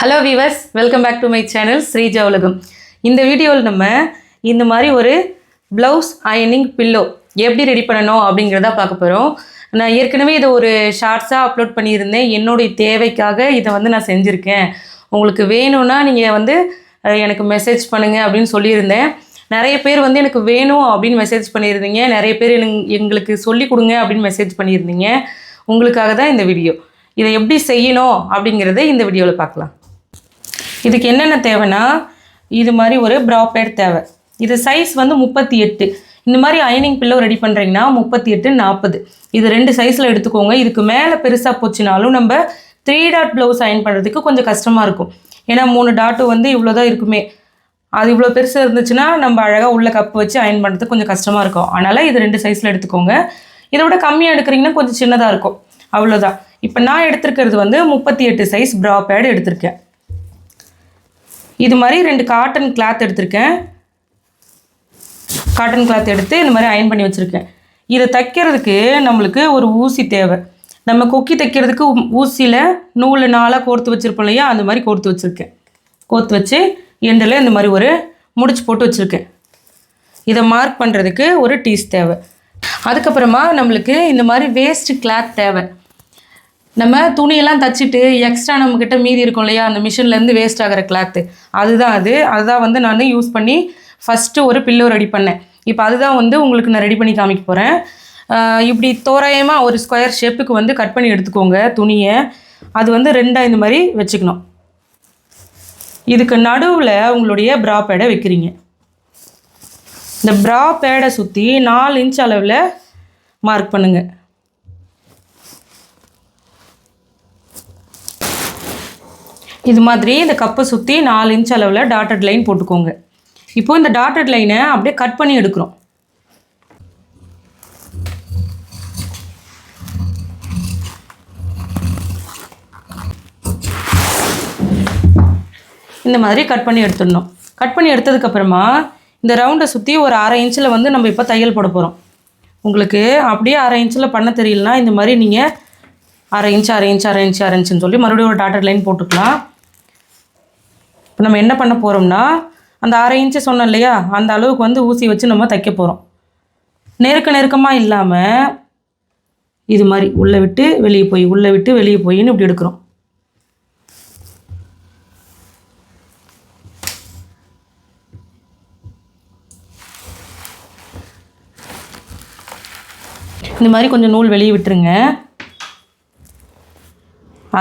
Hello viewers welcome back to my channel Sreeja உலகம் இந்த வீடியோவில் நம்ம இந்த மாதிரி ஒரு ப்ளவுஸ் அயனிங் பில்லோ எப்படி ரெடி பண்ணணும் அப்படிங்கிறத பார்க்க போகிறோம் நான் ஏற்கனவே இதை ஒரு ஷார்ட்ஸாக அப்லோட் பண்ணியிருந்தேன். என்னுடைய தேவைக்காக இதை வந்து நான் செஞ்சுருக்கேன். உங்களுக்கு வேணும்னா நீங்கள் வந்து எனக்கு மெசேஜ் பண்ணுங்கள் அப்படின்னு சொல்லியிருந்தேன். நிறைய பேர் வந்து எனக்கு வேணும் அப்படின்னு மெசேஜ் பண்ணியிருந்தீங்க. நிறைய பேர் எங்களுக்கு சொல்லி கொடுங்க அப்படின்னு மெசேஜ் பண்ணியிருந்தீங்க. உங்களுக்காக தான் இந்த வீடியோ இதை எப்படி செய்யணும் அப்படிங்கிறத இந்த வீடியோவில் பார்க்கலாம். இதுக்கு என்னென்ன தேவைன்னா இது மாதிரி ஒரு ப்ரா பேட் தேவை. இது சைஸ் வந்து முப்பத்தி எட்டு. இந்த மாதிரி அயனிங் பில்லோ ரெடி பண்ணுறீங்கன்னா முப்பத்தி எட்டு நாற்பது இது ரெண்டு சைஸில் எடுத்துக்கோங்க. இதுக்கு மேலே பெருசாக போச்சுனாலும் நம்ம த்ரீ டாட் ப்ளவுஸ் அயன் பண்ணுறதுக்கு கொஞ்சம் கஷ்டமாக இருக்கும். ஏன்னா மூணு டாட்டு வந்து இவ்வளோ தான் இருக்குமே. அது இவ்வளோ பெருசாக இருந்துச்சுன்னா நம்ம அழகாக உள்ள கப்பு வச்சு அயன் பண்ணுறதுக்கு கொஞ்சம் கஷ்டமாக இருக்கும். அதனால் இது ரெண்டு சைஸில் எடுத்துக்கோங்க. இதை விட கம்மியாக எடுக்கிறீங்கன்னா கொஞ்சம் சின்னதாக இருக்கும். அவ்வளோதான் இப்போ நான் எடுத்திருக்கிறது வந்து முப்பத்தி எட்டு சைஸ் ப்ரா பேடு எடுத்திருக்கேன். இது மாதிரி ரெண்டு காட்டன் கிளாத் எடுத்திருக்கேன். காட்டன் கிளாத் எடுத்து இந்த மாதிரி அயன் பண்ணி வச்சுருக்கேன். இதை தைக்கிறதுக்கு நம்மளுக்கு ஒரு ஊசி தேவை. நம்ம கொக்கி தைக்கிறதுக்கு ஊசியில் நூல் நாளாக கோர்த்து வச்சுருப்போம் இல்லையா? அந்த மாதிரி கோர்த்து வச்சுருக்கேன். கோர்த்து வச்சு எண்டில் இந்த மாதிரி ஒரு முடிச்சு போட்டு வச்சுருக்கேன். இதை மார்க் பண்ணுறதுக்கு ஒரு டீஸ் தேவை. அதுக்கப்புறமா நம்மளுக்கு இந்த மாதிரி வேஸ்ட் கிளாத் தேவை. நம்ம துணியெல்லாம் தச்சுட்டு எக்ஸ்ட்ரா நம்மக்கிட்ட மீதி இருக்கும் இல்லையா? அந்த மிஷின்லேருந்து வேஸ்ட் ஆகிற கிளாத்து அதுதான் அது. அதுதான் வந்து நான் யூஸ் பண்ணி ஃபஸ்ட்டு ஒரு பில்லோ ரெடி பண்ணேன். இப்போ அதுதான் வந்து உங்களுக்கு நான் ரெடி பண்ணி காமிக்க போகிறேன் இப்படி தோராயமாக ஒரு ஸ்கொயர் ஷேப்புக்கு வந்து கட் பண்ணி எடுத்துக்கோங்க துணியை. அது வந்து ரெண்டாக இந்த மாதிரி வச்சுக்கணும். இதுக்கு நடுவில் உங்களுடைய ப்ரா பேடை வைக்கிறீங்க. இந்த ப்ரா பேடை சுற்றி நாலு இன்ச் அளவில் மார்க் பண்ணுங்கள் இது மாதிரி இந்த கப்பை சுற்றி நாலு இன்ச் அளவில் டாட்டட் லைன் போட்டுக்கோங்க. இப்போ இந்த டாட்டட் லைனை அப்படியே கட் பண்ணி எடுக்கிறோம். இந்த மாதிரி கட் பண்ணி எடுத்துடணும். கட் பண்ணி எடுத்ததுக்கப்புறமா இந்த ரவுண்டை சுற்றி ஒரு அரை இன்ச்சில் வந்து நம்ம இப்போ தையல் போட போகிறோம் உங்களுக்கு அப்படியே அரை இன்ச்சில் பண்ண தெரியலனா இந்த மாதிரி நீங்கள் அரை இன்ச் அரை இன்ச் அரை இன்ச் அரை இன்ச்சுன்னு சொல்லி மறுபடியும் ஒரு டாட்டட் லைன் போட்டுக்கலாம். இப்போ நம்ம என்ன பண்ண போகிறோம்னா அந்த அரை இன்ச்சு சொன்னோம் இல்லையா? அந்த அளவுக்கு வந்து ஊசி வச்சு நம்ம தைக்க போகிறோம் நெருக்க நெருக்கமாக இல்லாமல் இது மாதிரி உள்ளே விட்டு வெளியே போய் உள்ளே விட்டு வெளியே போயின்னு இப்படி எடுக்கிறோம். இந்த மாதிரி கொஞ்சம் நூல் வெளியே விட்டுருங்க.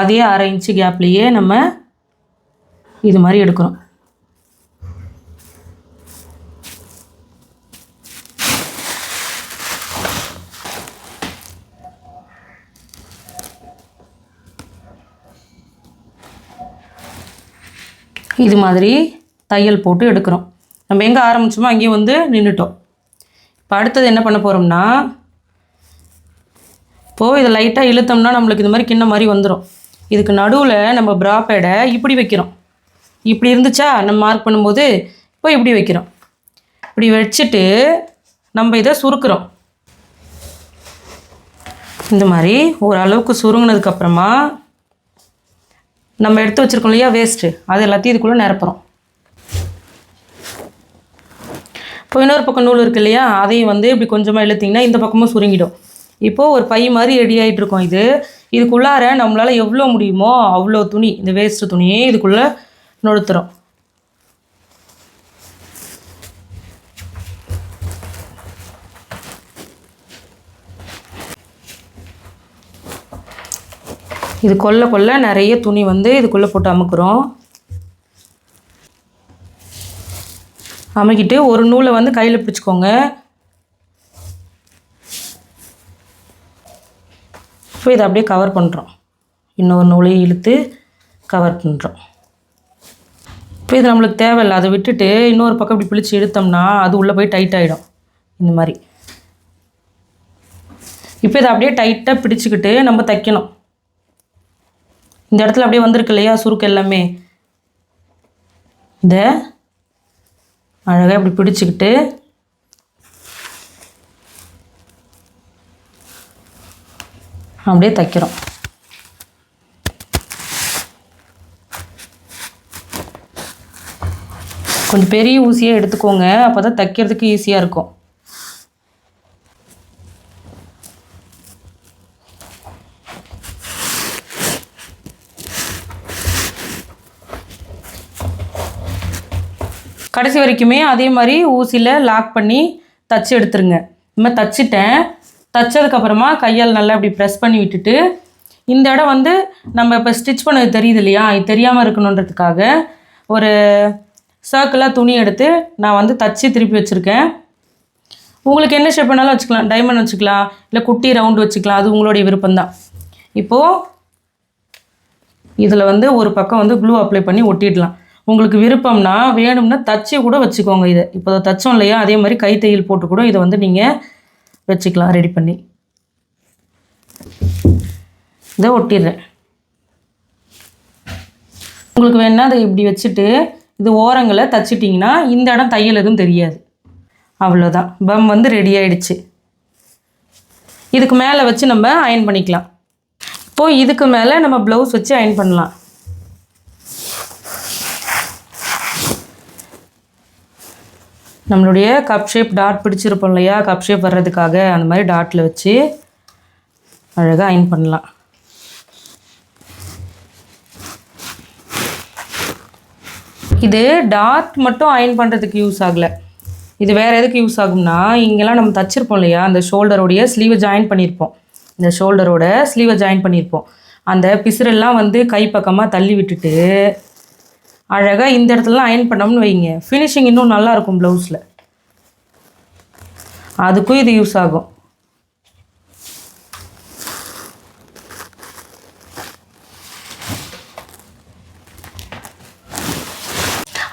அதே அரை இன்ச்சு கேப்லேயே நம்ம இது மாதிரி எடுக்கிறோம். இது மாதிரி தையல் போட்டு எடுக்கிறோம். நம்ம எங்கே ஆரம்பிச்சோமோ அங்கேயும் வந்து நின்றுட்டோம் இப்போ அடுத்தது என்ன பண்ண போகிறோம்னா இப்போது இதை லைட்டாக இழுத்தோம்னா நம்மளுக்கு இது மாதிரி கிண்ண மாதிரி வந்துடும் இதுக்கு நடுவில் நம்ம ப்ரா பேடை இப்படி வைக்கிறோம். இப்படி இருந்துச்சா? நம்ம மார்க் பண்ணும்போது இப்போ இப்படி வைக்கிறோம். இப்படி வச்சுட்டு நம்ம இதை சுருக்கிறோம். இந்த மாதிரி ஓரளவுக்கு சுருங்கினதுக்கப்புறமா நம்ம எடுத்து வச்சுருக்கோம் இல்லையா வேஸ்ட்டு அது எல்லாத்தையும் இதுக்குள்ளே நிரப்புறோம். இப்போ இன்னொரு பக்கம் நூல் இருக்குது இல்லையா அதையும் வந்து இப்படி கொஞ்சமாக இழுத்திங்கன்னா இந்த பக்கமும் சுருங்கிடும். இப்போது ஒரு பை மாதிரி ரெடி ஆகிட்டு இருக்கோம் இது. இதுக்குள்ளார நம்மளால் எவ்வளோ முடியுமோ அவ்வளோ துணி இந்த வேஸ்ட்டு துணியே இதுக்குள்ளே நொடுத்துறோம் இது கொல்ல கொல்ல நிறைய துணி வந்து இதுக்குள்ளே போட்டு அமுக்குறோம். அமுக்கிட்டு ஒரு நூலை வந்து கையில் பிடிச்சிக்கோங்க. இப்போ இதை அப்படியே கவர் பண்ணுறோம் இன்னொரு நூலையும் இழுத்து கவர் பண்ணுறோம் இப்போ இது நம்மளுக்கு தேவையில்லை. அதை விட்டுட்டு இன்னொரு பக்கம் இப்படி பிடிச்சி எடுத்தோம்னா அது உள்ளே போய் டைட் ஆகிடும் இந்த மாதிரி. இப்போ இதை அப்படியே டைட்டாக பிடிச்சிக்கிட்டு நம்ம தைக்கணும். இந்த இடத்துல அப்படியே வந்திருக்கு இல்லையா? சுருக்கு எல்லாமே. இதை அழகாக இப்படி பிடிச்சிக்கிட்டு அப்படியே தைக்கிறோம். கொஞ்சம் பெரிய ஊசியாக எடுத்துக்கோங்க. அப்போ தான் தைக்கிறதுக்கு ஈஸியாக இருக்கும். கடைசி வரைக்குமே அதே மாதிரி ஊசியில் லாக் பண்ணி தச்சு எடுத்துருங்க. இந்த மாதிரி தச்சிட்டேன். தச்சதுக்கப்புறமா கையால் நல்லா இப்படி ப்ரெஸ் பண்ணி விட்டுட்டு இந்த இடம் வந்து நம்ம இப்போ ஸ்டிச் பண்ணது தெரியுது இல்லையா? இது தெரியாமல் இருக்கணுன்றதுக்காக ஒரு சர்க்கிளாக துணி எடுத்து நான் வந்து தச்சு திருப்பி வச்சுருக்கேன். உங்களுக்கு என்ன ஷேப் வேணாலும் வச்சுக்கலாம். டைமண்ட் வச்சுக்கலாம். இல்லை குட்டி ரவுண்டு வச்சுக்கலாம். அது உங்களுடைய விருப்பம்தான். இப்போது இதில் வந்து ஒரு பக்கம் வந்து ப்ளூ அப்ளை பண்ணி ஒட்டிடலாம். உங்களுக்கு விருப்பம்னா வேணும்னா தச்சு கூட வச்சுக்கோங்க இதை. இப்போ அதை தச்சோம் இல்லையா? அதே மாதிரி கைத்தையில் போட்டு கூட இதை வந்து நீங்கள் வச்சுக்கலாம். ரெடி பண்ணி. இதை ஒட்டிடுறேன். உங்களுக்கு வேணால் அதை இப்படி வச்சுட்டு இது ஓரங்களை தச்சிட்டிங்கன்னா இந்த இடம் தையல் எதுவும் தெரியாது. அவ்வளோதான் பம் வந்து ரெடி ஆயிடுச்சு. இதுக்கு மேலே வச்சு நம்ம அயன் பண்ணிக்கலாம். இப்போது இதுக்கு மேலே நம்ம ப்ளவுஸ் வச்சு அயன் பண்ணலாம். நம்மளுடைய கப் ஷேப் டாட் பிடிச்சிருப்போம் இல்லையா? கப் ஷேப் வர்றதுக்காக அந்த மாதிரி டாட்டில் வச்சு அழகாக அயன் பண்ணலாம். இது டாட் மட்டும் அயன் பண்ணுறதுக்கு யூஸ் ஆகலை. இது வேறு எதுக்கு யூஸ் ஆகும்னா இங்கெல்லாம் நம்ம தச்சிருப்போம் இல்லையா? அந்த ஷோல்டரோடைய ஸ்லீவை ஜாயின் பண்ணியிருப்போம் இந்த ஷோல்டரோட ஸ்லீவை ஜாயின் பண்ணியிருப்போம் அந்த பிசுரெல்லாம் வந்து கை பக்கமாக தள்ளி விட்டுட்டு அழகாக இந்த இடத்துலலாம் அயன் பண்ணோம்னு வைங்க. ஃபினிஷிங் இன்னும் நல்லாயிருக்கும் ப்ளவுஸில் அதுக்கும் இது யூஸ் ஆகும்.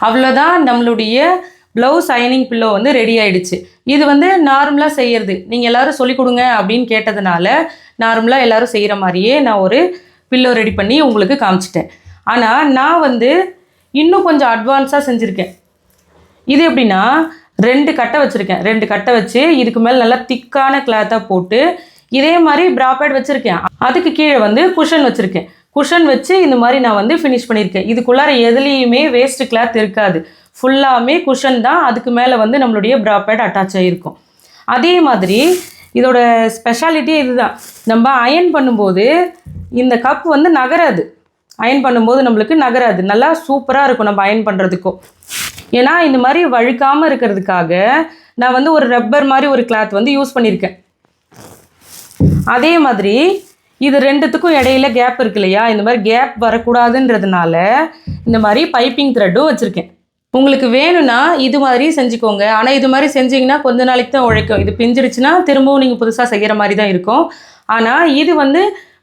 அவ்வளோதான் நம்மளுடைய ப்ளவுஸ் அயனிங் பில்லோ வந்து ரெடி ஆயிடுச்சு. இது வந்து நார்மலாக செய்யறது. நீங்கள் எல்லோரும் சொல்லிக் கொடுங்க அப்படின்னு கேட்டதுனால நார்மலாக எல்லாரும் செய்கிற மாதிரியே நான் ஒரு பில்லோ ரெடி பண்ணி உங்களுக்கு காமிச்சிட்டேன். ஆனால் நான் வந்து இன்னும் கொஞ்சம் அட்வான்ஸாக செஞ்சுருக்கேன். இது எப்படின்னா ரெண்டு கட்டை வச்சுருக்கேன். ரெண்டு கட்டை வச்சு இதுக்கு மேலே நல்லா திக்கான கிளாத்தாக போட்டு இதே மாதிரி ப்ராப்பேட் வச்சுருக்கேன். அதுக்கு கீழே வந்து குஷன் வச்சுருக்கேன். குஷன் வச்சு இந்த மாதிரி நான் வந்து ஃபினிஷ் பண்ணியிருக்கேன். இதுக்குள்ளார எதுலேயுமே வேஸ்ட் கிளாத் இருக்காது. ஃபுல்லாமே குஷன் தான். அதுக்கு மேலே வந்து நம்மளுடைய ப்ராப்பேட் அட்டாச் ஆகிருக்கும் அதே மாதிரி இதோட ஸ்பெஷாலிட்டி இதுதான். நம்ம அயன் பண்ணும்போது இந்த கப் வந்து நகராது. அயன் பண்ணும்போது நம்மளுக்கு நகராது. நல்லா சூப்பராக இருக்கும் நம்ம அயன் பண்ணுறதுக்கும் ஏன்னா இந்த மாதிரி வழுக்காமல் இருக்கிறதுக்காக நான் வந்து ஒரு ரப்பர் மாதிரி ஒரு கிளாத் வந்து யூஸ் பண்ணியிருக்கேன். அதே மாதிரி இது ரெண்டுத்துக்கும் இடையில கேப் இருக்கு இல்லையா? இந்த மாதிரி கேப் வரக்கூடாதுன்றதுனால இந்த மாதிரி பைப்பிங் த்ரெட்டும் வச்சுருக்கேன். உங்களுக்கு வேணும்னா இது மாதிரி செஞ்சுக்கோங்க. ஆனால் இது மாதிரி செஞ்சீங்கன்னா கொஞ்ச நாளைக்கு தான் உழைக்கும். இது பிஞ்சிடுச்சுன்னா திரும்பவும் நீங்கள் புதுசாக செய்கிற மாதிரி தான் இருக்கும். ஆனால் இது வந்து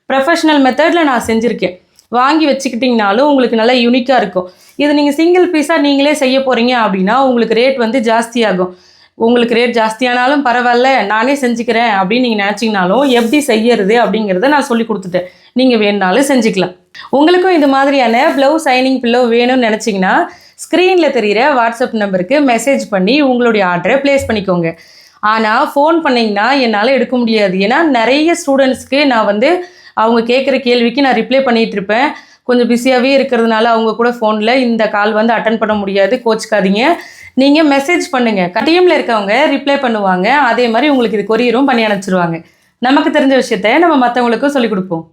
ப்ரொஃபஷ்னல் மெத்தடில் நான் செஞ்சுருக்கேன். வாங்கி வச்சுக்கிட்டிங்கனாலும் உங்களுக்கு நல்லா யூனிக்காக இருக்கும். இது நீங்கள் சிங்கிள் பீஸாக நீங்களே செய்ய போகிறீங்க அப்படின்னா உங்களுக்கு ரேட் வந்து ஜாஸ்தியாகும். உங்களுக்கு ரேட் ஜாஸ்தியானாலும் பரவாயில்ல நானே செஞ்சுக்கிறேன் அப்படின்னு நீங்கள் நினச்சிங்கனாலும் எப்படி செய்யறது அப்படிங்கிறத நான் சொல்லி கொடுத்துட்டேன். நீங்கள் வேணுனாலும் செஞ்சுக்கலாம். உங்களுக்கும் இது மாதிரியான ப்ளவுஸ் சைனிங் பில்லோ வேணும்னு நினச்சிங்கன்னா ஸ்க்ரீனில் தெரிகிற வாட்ஸ்அப் நம்பருக்கு மெசேஜ் பண்ணி உங்களுடைய ஆர்டரை ப்ளேஸ் பண்ணிக்கோங்க. ஆனால் ஃபோன் பண்ணிங்கன்னா என்னால் எடுக்க முடியாது. ஏன்னா நிறைய ஸ்டூடெண்ட்ஸ்க்கு நான் வந்து அவங்க கேட்குற கேள்விக்கு நான் ரிப்ளை பண்ணிகிட்ருப்பேன் கொஞ்சம் பிஸியாகவே இருக்கிறதுனால அவங்க கூட ஃபோனில் இந்த கால் வந்து அட்டன் பண்ண முடியாது. கோச்சிக்காதீங்க. நீங்கள் மெசேஜ் பண்ணுங்கள் கட்டியமில் இருக்கவங்க ரிப்ளை பண்ணுவாங்க. அதே மாதிரி உங்களுக்கு இது கொரியரும் பண்ணி அனுப்பிச்சிருவாங்க. நமக்கு தெரிஞ்ச விஷயத்த நம்ம மற்றவங்களுக்கும் சொல்லிக் கொடுப்போம்.